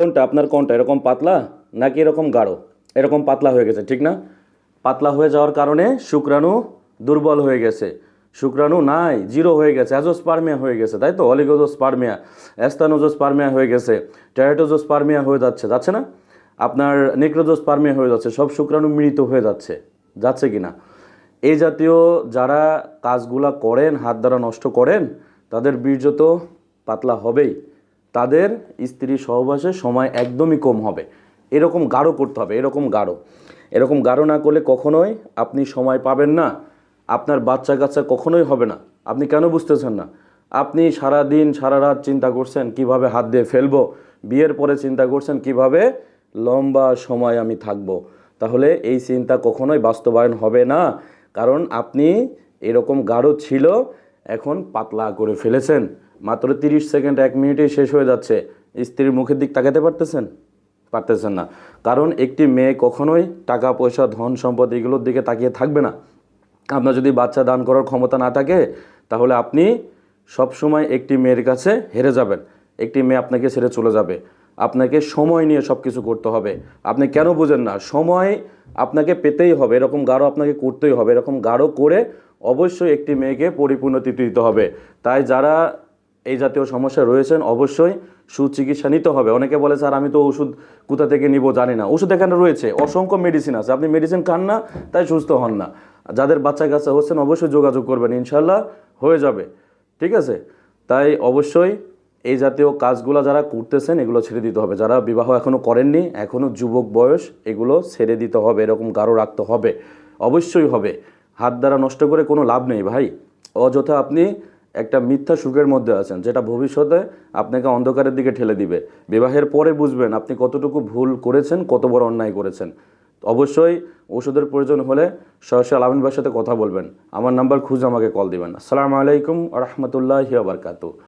কোনটা? আপনার কোনটা? এরকম পাতলা নাকি এরকম গাঢ়? এরকম পাতলা হয়ে গেছে, ঠিক না? পাতলা হয়ে যাওয়ার কারণে শুক্রাণু দুর্বল হয়ে গেছে। শুক্রাণু নাই, জিরো হয়ে গেছে, অ্যাজোস্পার্মিয়া হয়ে গেছে, তাই তো? অলিগোজোস্পার্মিয়া অ্যাস্তানোজোস্পার্মিয়া হয়ে গেছে ট্যারেটোজোস্পার্মিয়া হয়ে যাচ্ছে যাচ্ছে না? আপনার নিক্রোজোস্পার্মিয়া হয়ে যাচ্ছে, সব শুক্রাণু মৃত হয়ে যাচ্ছে যাচ্ছে কি না? এই জাতীয় যারা কাজগুলা করেন, হাত দ্বারা নষ্ট করেন, তাদের বীর্য তো পাতলা হবেই। তাদের স্ত্রী সহবাসের সময় একদমই কম হবে। এরকম গাঢ় করতে হবে, এরকম গাঢ়। এরকম গাঢ় না করলে কখনোই আপনি সময় পাবেন না। আপনার বাচ্চা কাচ্চা কখনোই হবে না। আপনি কেন বুঝতেছেন না? আপনি সারা দিন সারা রাত চিন্তা করছেন, কীভাবে হাত দিয়ে ফেলব? বিয়ের পরে চিন্তা করছেন, কীভাবে লম্বা সময় আমি থাকব? তাহলে এই চিন্তা কখনোই বাস্তবায়ন হবে না। কারণ আপনি এরকম গাঢ় ছিল এখন পাতলা করে ফেলেছেন। মাত্র তিরিশ সেকেন্ড, এক মিনিটেই শেষ হয়ে যাচ্ছে। স্ত্রীর মুখের দিক তাকাতে পারতেছেন? পারতেছেন না। কারণ একটি মেয়ে কখনোই টাকা, পয়সা, ধন, সম্পদ এগুলোর দিকে তাকিয়ে থাকবে না। আপনার যদি বাচ্চা দান করার ক্ষমতা না থাকে, তাহলে আপনি সবসময় একটি মেয়ের কাছে হেরে যাবেন। একটি মেয়ে আপনাকে ছেড়ে চলে যাবে। আপনাকে সময় নিয়ে সব কিছু করতে হবে। আপনি কেন বোঝেন না? সময় আপনাকে পেতেই হবে। এরকম গাঢ় আপনাকে করতেই হবে। এরকম গাঢ় করে অবশ্যই একটি মেয়েকে পরিপূর্ণতি দিতে হবে। তাই যারা এই জাতীয় সমস্যা রয়েছেন, অবশ্যই সুচিকিৎসা নিতে হবে। অনেকে বলে, স্যার, আমি তো ওষুধ কোথা থেকে নিব জানি না। ওষুধ এখানে রয়েছে। অসংখ্য মেডিসিন আছে। আপনি মেডিসিন খান না, তাই সুস্থ হন না। যাদের বাচ্চা কাচ্চা হচ্ছেন, অবশ্যই যোগাযোগ করবেন। ইনশাল্লাহ হয়ে যাবে। ঠিক আছে? তাই অবশ্যই এই জাতীয় কাজগুলো যারা করতেছেন, এগুলো ছেড়ে দিতে হবে। যারা বিবাহ এখনও করেননি এখনও যুবক বয়স, এগুলো ছেড়ে দিতে হবে। এরকম গাঢ় রাখতে হবে। অবশ্যই হবে। হাত দ্বারা নষ্ট করে কোনো লাভ নেই ভাই। অযথা আপনি একটা মিথ্যা সুখের মধ্যে আছেন, যেটা ভবিষ্যতে আপনাকে অন্ধকারের দিকে ঠেলে দিবে। বিবাহের পরে বুঝবেন আপনি কতটুকু ভুল করেছেন, কত বড় অন্যায় করেছেন। অবশ্যই ওষুধের প্রয়োজন হলে সরাসরি আলামিন সাথে কথা বলবেন। আমার নাম্বার খুঁজে আমাকে কল দিবেন। আসসালামু আলাইকুম রহমতুল্লাহ বারকাতু